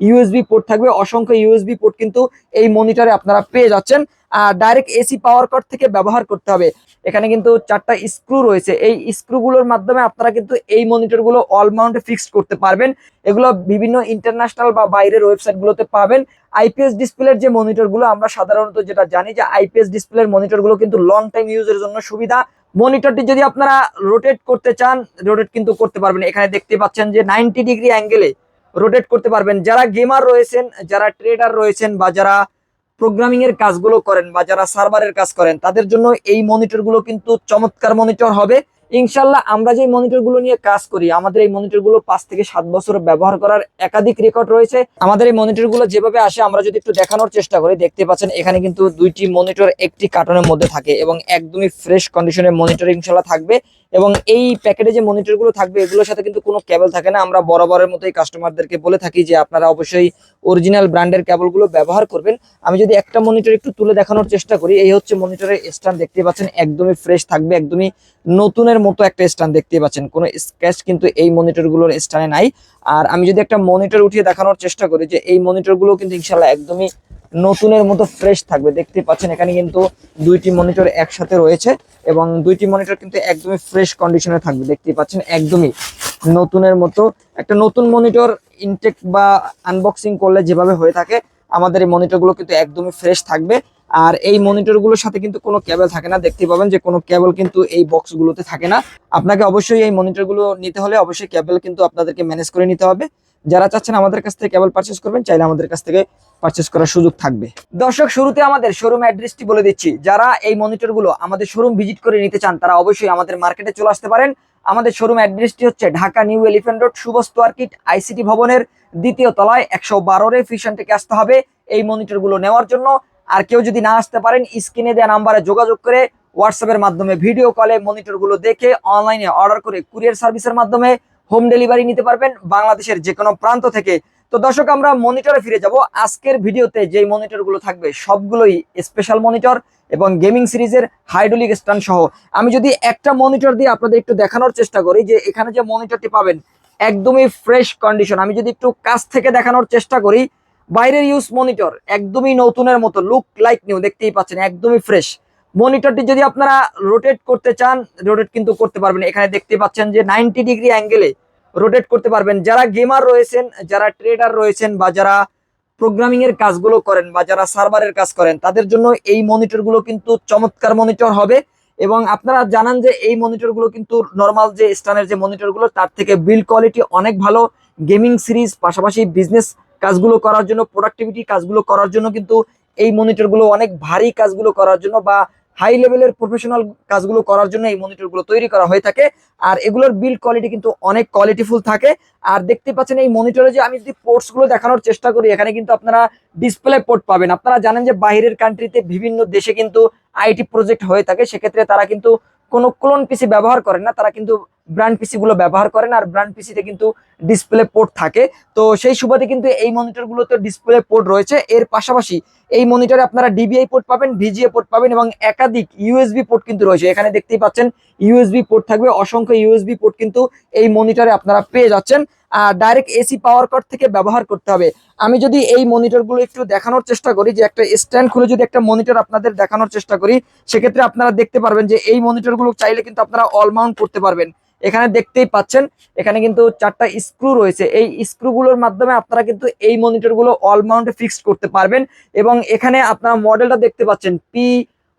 USB port থাকবে। অসংখ্য USB port কিন্তু এই মনিটরে আপনারা পেয়ে যাচ্ছেন। আর ডাইরেক্ট এসি পাওয়ার কট থেকে ব্যবহার করতে হবে। এখানে কিন্তু চারটা স্ক্রু রয়েছে। এই স্ক্রুগুলোর মাধ্যমে আপনারা কিন্তু এই মনিটরগুলো অল মাউন্টে ফিক্সড করতে পারবেন। এগুলো বিভিন্ন ইন্টারন্যাশনাল বা বাইরের ওয়েবসাইটগুলোতে পাবেন। আইপিএস ডিসপ্লের যে মনিটরগুলো আমরা সাধারণত যেটা জানি যে আইপিএস ডিসপ্লের মনিটরগুলো কিন্তু লং টাইম ইউজের জন্য সুবিধা। মনিটরটি যদি আপনারা রোটেট করতে চান রোটেট কিন্তু করতে পারবেন। এখানে দেখতে পাচ্ছেন যে নাইনটি ডিগ্রি অ্যাঙ্গেলে রোটেট করতে পারবেন। যারা গেমার রয়েছেন, যারা ট্রেডার রয়েছেন বা যারা প্রোগ্রামিং এর কাজগুলো করেন বা যারা সার্ভারের কাজ করেন, তাদের জন্য এই মনিটরগুলো কিন্তু চমৎকার মনিটর হবে। ইনশাল্লাহ আমরা যে মনিটরগুলো নিয়ে কাজ করি, আমাদের এই মনিটরগুলো পাঁচ থেকে সাত বছর ব্যবহার করার একাধিক রেকর্ড রয়েছে। আমাদের এই মনিটরগুলো যেভাবে আসে, আমরা যদি একটু দেখানোর চেষ্টা করি, দেখতে পাচ্ছেন এখানে কিন্তু দুইটি মনিটর একটি কার্টনের মধ্যে থাকে এবং একদমই ফ্রেশ কন্ডিশনের মনিটর ইনশাল্লাহ থাকবে। এবং এই প্যাকেটে যে মনিটরগুলো থাকবে, এগুলোর সাথে কিন্তু কোনো কেবল থাকে না। আমরা বরাবরের মতোই কাস্টমারদেরকে বলে থাকি যে, আপনারা অবশ্যই অরিজিনাল ব্র্যান্ডের কেবলগুলো ব্যবহার করবেন। আমি যদি একটা মনিটর একটু তুলে দেখানোর চেষ্টা করি, এই হচ্ছে মনিটরের স্ট্যান্ড দেখতে পাচ্ছেন, একদমই ফ্রেশ থাকবে, একদমই নতুনের মতো একটা স্ট্যান্ড দেখতে পাচ্ছেন। কোনো স্ক্র্যাচ কিন্তু এই মনিটরগুলোর স্ট্যান্ডে নাই। আর আমি যদি একটা মনিটর উঠিয়ে দেখানোর চেষ্টা করি যে, এই মনিটরগুলো কিন্তু ইনশাল্লাহ একদমই নতুনের মতো ফ্রেশ থাকবে। দেখতে পাচ্ছেন, এখানে কিন্তু দুইটি মনিটর একসাথে রয়েছে এবং দুইটি মনিটর কিন্তু একদমই ফ্রেশ কন্ডিশনে থাকবে। দেখতে পাচ্ছেন, একদমই নতুনের মতো। একটা নতুন মনিটর ইনটেক বা আনবক্সিং করলে যেভাবে হয়ে থাকে, আমাদের এই মনিটরগুলো কিন্তু একদমই ফ্রেশ থাকবে। আর এই মনিটরগুলোর সাথে কিন্তু কোনো কেবল থাকে না। দেখতে পাবেন যে কোনো কেবল কিন্তু এই বক্সগুলোতে থাকে না। আপনাকে অবশ্যই এই মনিটরগুলো নিতে হলে অবশ্যই কেবল কিন্তু আপনাদেরকে ম্যানেজ করে নিতে হবে। যারা চাচ্ছেন আমাদের কাছ থেকে কেবল পারচেস করবেন, চাইলে আমাদের কাছ থেকে পারচেস করার সুযোগ থাকবে। দর্শক, শুরুতে আমাদের শোরুম অ্যাড্রেসটি বলে দিচ্ছি। যারা এই মনিটরগুলো আমাদের শোরুম ভিজিট করে নিতে চান, তারা অবশ্যই আমাদের মার্কেটে চলে আসতে পারেন। আমাদের শোরুম অ্যাড্রেসটি হচ্ছে ঢাকা নিউ এলিফেন্ট রোড শুভস্ত আর্কিট আইসিটি ভবনের দ্বিতীয় তলায় একশো বারোরে ফিশন থেকে আসতে হবে এই মনিটরগুলো নেওয়ার জন্য। আর কেউ যদি না আসতে পারেন, স্ক্রিনে দেওয়া নাম্বারে যোগাযোগ করে হোয়াটসঅ্যাপের মাধ্যমে ভিডিও কলে মনিটরগুলো দেখে অনলাইনে অর্ডার করে কুরিয়ার সার্ভিসের মাধ্যমে হোম ডেলিভারি নিতে পারবেন বাংলাদেশের যে কোনো প্রান্ত থেকে। তো দর্শক, আমরা মনিটরে ফিরে যাব। আজকের ভিডিওতে যে মনিটরগুলো থাকবে, সবগুলোই স্পেশাল মনিটর এবং গেমিং সিরিজের হাইড্রোলিক স্ট্যান্ড সহ। আমি যদি একটা মনিটর দিয়ে আপনাদের একটু দেখানোর চেষ্টা করি যে এখানে যে মনিটরটি পাবেন, একদমই ফ্রেশ কন্ডিশন আমি যদি একটু কাছ থেকে দেখানোর চেষ্টা করি, বাইরের ইউজ মনিটর একদমই নতুনের মতো লুক লাইক নিউ দেখতেই পাচ্ছেন, একদমই ফ্রেশ মনিটরটি যদি আপনারা রোটেট করতে চান রোটেট কিন্তু করতে পারবেন। এখানে দেখতে পাচ্ছেন যে নাইনটি ডিগ্রি অ্যাঙ্গেলে রোটেট করতে পারবেন। যারা গেমার রয়েছেন, যারা ট্রেডার রয়েছেন বা যারা প্রোগ্রামিং এর কাজগুলো করেন বা যারা সার্ভারের কাজ করেন, তাদের জন্য এই মনিটরগুলো কিন্তু চমৎকার মনিটর হবে এবং আপনারা জানান যে এই মনিটরগুলো কিন্তু নর্মাল যে স্টানের যে মনিটরগুলো তার থেকে বিল্ড কোয়ালিটি অনেক ভালো। গেমিং সিরিজ পাশাপাশি বিজনেস কাজগুলো করার জন্য প্রোডাক্টিভিটি কাজগুলো করার জন্য কিন্তু এই মনিটরগুলো অনেক ভারী কাজগুলো করার জন্য বা হাই লেভেলের প্রফেশনাল কাজগুলো করার জন্য এই মনিটরগুলো তৈরি করা হয়ে থাকে। আর এগুলোর বিল্ড কোয়ালিটি কিন্তু অনেক কোয়ালিটিফুল থাকে। আর দেখতে পাচ্ছেন এই মনিটরে যে আমি যদি পোর্টসগুলো দেখানোর চেষ্টা করি, এখানে কিন্তু আপনারা ডিসপ্লে পোর্ট পাবেন। আপনারা জানেন যে বাইরের কান্ট্রিতে বিভিন্ন দেশে কিন্তু আইটি প্রজেক্ট হয়ে থাকে। সেক্ষেত্রে তারা কিন্তু কোনো ক্লোন পিসি ব্যবহার করেন না, তারা কিন্তু ব্র্যান্ড পিসি গুলো ব্যবহার করেন আর ব্র্যান্ড পিসিতে কিন্তু ডিসপ্লে পোর্ট থাকে। তো সেই সুবাদে কিন্তু এই মনিটরগুলোতে ডিসপ্লে পোর্ট রয়েছে। এর পাশাপাশি এই মনিটরে আপনারা ডিবিআই পোর্ট পাবেন ভিজিএ পোর্ট পাবেন এবং একাধিক ইউএসবি পোর্ট কিন্তু রয়েছে। এখানে দেখতেই পাচ্ছেন ইউএসবি পোর্ট থাকবে। অসংখ্য ইউএসবি পোর্ট কিন্তু এই মনিটরে আপনারা পেয়ে যাচ্ছেন। ডাইরেক্ট এসি পাওয়ার কট থেকে ব্যবহার করতে হবে। আমি যদি এই মনিটরগুলো একটু দেখানোর চেষ্টা করি, যে একটা স্ট্যান্ড খুলে যদি একটা মনিটর আপনাদের দেখানোর চেষ্টা করি, সেক্ষেত্রে আপনারা দেখতে পারবেন যে এই মনিটরগুলো চাইলে কিন্তু আপনারা অল মাউন্ট করতে পারবেন। এখানে দেখতেই পাচ্ছেন, এখানে কিন্তু চারটা স্ক্রু রয়েছে। এই স্ক্রুগুলোর মাধ্যমে আপনারা কিন্তু এই মনিটরগুলো অল মাউন্টে ফিক্সড করতে পারবেন এবং এখানে আপনারা মডেলটা দেখতে পাচ্ছেন P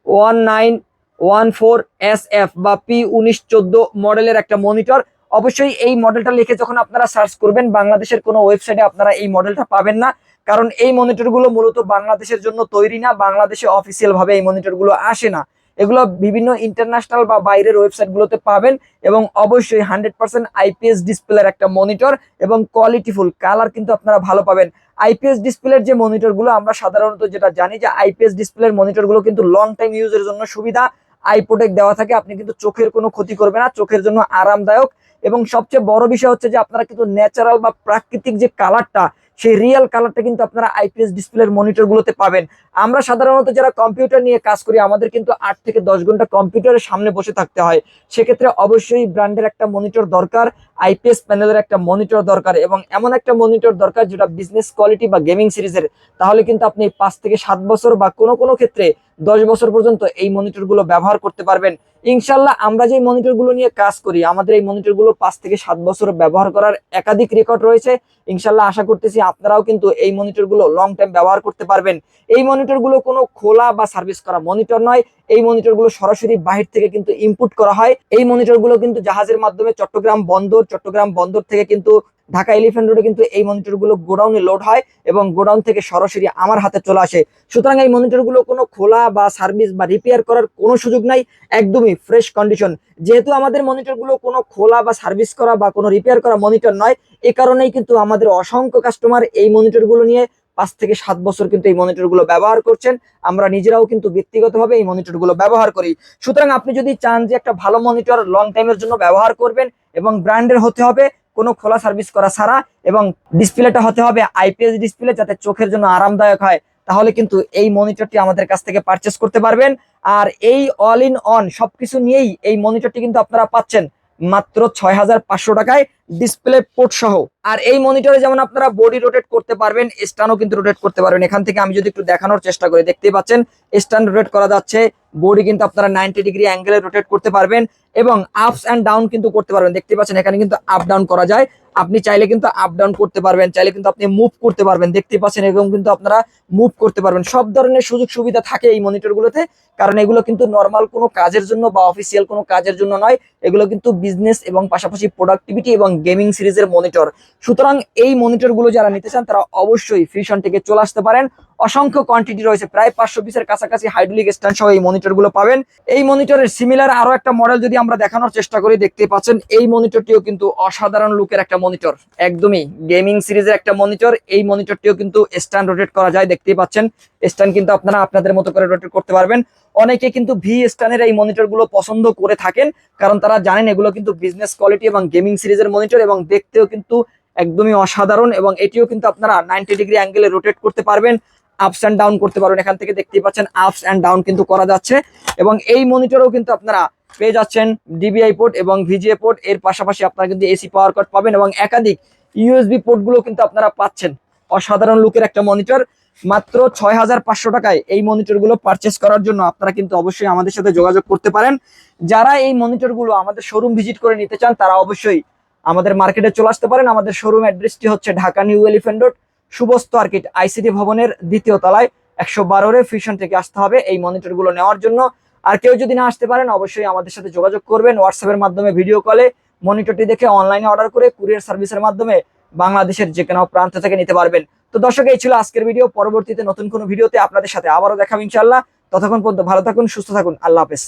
one nine one four S F বা পি উনিশ চোদ্দ মডেলের একটা মনিটর অবশ্যই এই মডেলটা লিখে যখন আপনারা সার্চ করবেন, বাংলাদেশের কোনো ওয়েবসাইটে আপনারা এই মডেলটা পাবেন না। কারণ এই মনিটরগুলো মূলত বাংলাদেশের জন্য তৈরি না, বাংলাদেশে অফিসিয়াল ভাবে এই মনিটরগুলো আসে না। এগুলো বিভিন্ন ইন্টারন্যাশনাল বা বাইরের ওয়েবসাইটগুলোতে পাবেন এবং অবশ্যই হান্ড্রেড পার্সেন্ট আইপিএস ডিসপ্লের একটা মনিটর এবং কোয়ালিটিফুল কালার কিন্তু আপনারা ভালো পাবেন। আইপিএস ডিসপ্লের যে মনিটরগুলো আমরা সাধারণত যেটা জানি যে আইপিএস ডিসপ্লের মনিটরগুলো কিন্তু লং টাইম ইউজের জন্য সুবিধা। আই প্রোটেক্ট দেওয়া থাকে, আপনি কিন্তু চোখের কোনো ক্ষতি করবে না, চোখের জন্য আরামদায়ক। এবং সবচেয়ে বড় বিষয় হচ্ছে যে আপনারা কিন্তু ন্যাচারাল বা প্রাকৃতিক যে কালারটা সেই রিয়েল কালারটা কিন্তু আপনারা আইপিএস ডিসপ্লের মনিটরগুলোতে পাবেন। আমরা সাধারণত যারা কম্পিউটার নিয়ে কাজ করি, আমাদের কিন্তু আট থেকে দশ ঘণ্টা কম্পিউটারের সামনে বসে থাকতে হয়। সেক্ষেত্রে অবশ্যই ব্র্যান্ডের একটা মনিটর দরকার আইপিএস প্যানেলের একটা মনিটর দরকার এবং এমন একটা মনিটর দরকার যেটা বিজনেস কোয়ালিটি বা গেমিং সিরিজের তাহলে কিন্তু আপনি পাঁচ থেকে সাত বছর বা কোনো কোনো ক্ষেত্রে দশ বছর পর্যন্ত এই মনিটরগুলো ব্যবহার করতে পারবেন। ইনশাল্লাহ আমরা যে মনিটরগুলো নিয়ে কাজ করি, আমাদের এই মনিটরগুলো পাঁচ থেকে সাত বছর ব্যবহার করার একাধিক রেকর্ড রয়েছে। ইনশাল্লাহ আশা করতেছি আপনারাও কিন্তু এই মনিটরগুলো লং টাইম ব্যবহার করতে পারবেন। এই মনিটরগুলো কোনো খোলা বা সার্ভিস করা মনিটর নয়। এই মনিটরগুলো সরাসরি বাহির থেকে কিন্তু ইনপুট করা হয়। এই মনিটরগুলো কিন্তু জাহাজের মাধ্যমে চট্টগ্রাম বন্দর চট্টগ্রাম বন্দর থেকে কিন্তু ঢাকা এলিফ্যান্ট রোডে কিন্তু এই মনিটরগুলো গোডাউনে লোড হয় এবং গোডাউন থেকে সরাসরি আমার হাতে চলে আসে। সুতরাং এই মনিটরগুলো কোনো খোলা বা সার্ভিস বা রিপেয়ার করার কোনো সুযোগ নাই। একদমই ফ্রেশ কন্ডিশন যেহেতু আমাদের মনিটরগুলো কোনো খোলা বা সার্ভিস করা বা কোনো রিপেয়ার করা মনিটর নয়, এ কারণেই কিন্তু আমাদের অসংখ্য কাস্টমার এই মনিটরগুলো নিয়ে পাঁচ থেকে সাত বছর কিন্তু এই মনিটরগুলো ব্যবহার করছেন। আমরা নিজেরাও কিন্তু ব্যক্তিগতভাবে এই মনিটরগুলো ব্যবহার করি। সুতরাং আপনি যদি চান যে একটা ভালো মনিটর লং টাইমের জন্য ব্যবহার করবেন এবং ব্র্যান্ডের হতে হবে, কোনো খোলা সার্ভিস করা ছাড়া এবং ডিসপ্লেটা হতে হবে আইপিএস ডিসপ্লে যাতে চোখের জন্য আরামদায়ক হয়। তাহলে কিন্তু এই মনিটরটি আমাদের কাছ থেকে পারচেস করতে পারবেন। আর এই অল ইন অন সবকিছু নিয়েই এই মনিটরটি কিন্তু আপনারা পাচ্ছেন মাত্র ছয় হাজার পাঁচশো টাকায় ডিসপ্লে পোর্ট সহ। আর এই মনিটরে যেমন আপনারা বডি রোটেট করতে পারবেন স্টানও কিন্তু রোটেট করতে পারবেন। এখান থেকে আমি যদি একটু দেখানোর চেষ্টা করি, দেখতেই পাচ্ছেন স্টান রোটেট করা যাচ্ছে। বডি কিন্তু আপনারা নাইনটি ডিগ্রি অ্যাঙ্গেলে রোটেট করতে পারবেন এবং আপস অ্যান্ড ডাউন কিন্তু করতে পারবেন। দেখতে পাচ্ছেন, এখানে কিন্তু আপ ডাউন করা যায়। আপনি চাইলে কিন্তু আপ ডাউন করতে পারবেন, চাইলে কিন্তু আপনি মুভ করতে পারবেন, দেখতে পাচ্ছেন এরকম কিন্তু আপনারা মুভ করতে পারবেন। সব ধরনের সুযোগ সুবিধা থাকে এই মনিটরগুলোতে কারণ এগুলো কিন্তু নর্মাল কোনো কাজের জন্য বা অফিসিয়াল কোনো কাজের জন্য নয়, এগুলো কিন্তু বিজনেস এবং পাশাপাশি প্রোডাক্টিভিটি এবং গেমিং সিরিজের মনিটর সুতরাং এই মনিটরগুলো যারা নিতে চান তারা অবশ্যই ফিউশন থেকে চলে আসতে পারেন। অসংখ্য কোয়ান্টিটি রয়েছে, প্রায় পাঁচশো পিসের কাছাকাছি হাইড্রোলিক স্ট্যান্ড সহ এই মনিটরগুলো পাবেন। এই মনিটরের সিমিলার আরও একটা মডেল যদি আমরা দেখানোর চেষ্টা করি, দেখতে পাচ্ছেন এই মনিটরটিও কিন্তু অসাধারণ লুকের একটা মনিটর একদমই গেমিং সিরিজের একটা মনিটর এই মনিটরটিও কিন্তু স্ট্যান্ড রোটেট করা যায়, দেখতেই পাচ্ছেন। স্ট্যান্ড কিন্তু আপনারা আপনাদের মতো করে রোটেট করতে পারবেন। অনেকে কিন্তু ভি স্ট্যান্ডের এই মনিটরগুলো পছন্দ করে থাকেন, কারণ তারা জানেন এগুলো কিন্তু বিজনেস কোয়ালিটি এবং গেমিং সিরিজের মনিটর এবং দেখতেও কিন্তু একদমই অসাধারণ এবং এটিও কিন্তু আপনারা নাইনটি ডিগ্রি অ্যাঙ্গেলে রোটেট করতে পারবেন। আপস অ্যান্ড ডাউন করতে পারবেন এখান থেকে দেখতেই পাচ্ছেন আপস অ্যান্ড ডাউন কিন্তু করা যাচ্ছে। এবং এই মনিটরেও কিন্তু আপনারা পেয়ে যাচ্ছেন ডিবিআই পোর্ট এবং ভিজিএ পোর্ট এর পাশাপাশি আপনারা কিন্তু এসি পাওয়ার কাট পাবেন এবং একাধিক ইউএসবি পোর্টগুলো কিন্তু আপনারা পাচ্ছেন। অসাধারণ লুকের একটা মনিটর মাত্র ছয় হাজার পাঁচশো টাকায় এই মনিটরগুলো পারচেস করার জন্য আপনারা কিন্তু অবশ্যই আমাদের সাথে যোগাযোগ করতে পারেন। যারা এই মনিটরগুলো আমাদের শোরুম ভিজিট করে নিতে চান, তারা অবশ্যই আমাদের মার্কেটে চলে আসতে পারেন। আমাদের শোরুম অ্যাড্রেসটি হচ্ছে ঢাকা নিউ এলিফেন্ট রোড সুবস্ত আর্কিট আইসিটি ভবনের দ্বিতীয় তলায় একশো বারোরে ফিউশন থেকে আসতে হবে। এই মনিটরগুলো নেওয়ার জন্য। আর কেউ যদি না আসতে পারেন, অবশ্যই আমাদের সাথে যোগাযোগ করবেন হোয়াটসঅ্যাপের মাধ্যমে ভিডিও কলে মনিটরটি দেখে অনলাইনে অর্ডার করে কুরিয়ার সার্ভিসের মাধ্যমে বাংলাদেশের যে কোনো প্রান্ত থেকে নিতে পারবেন। তো দর্শক, এই ছিল আজকের ভিডিও পরবর্তীতে নতুন কোনো ভিডিওতে আপনাদের সাথে আবারও দেখাবো ইনশাল্লাহ ততক্ষণ পর্যন্ত ভালো থাকুন, সুস্থ থাকুন। আল্লাহ হাফেজ।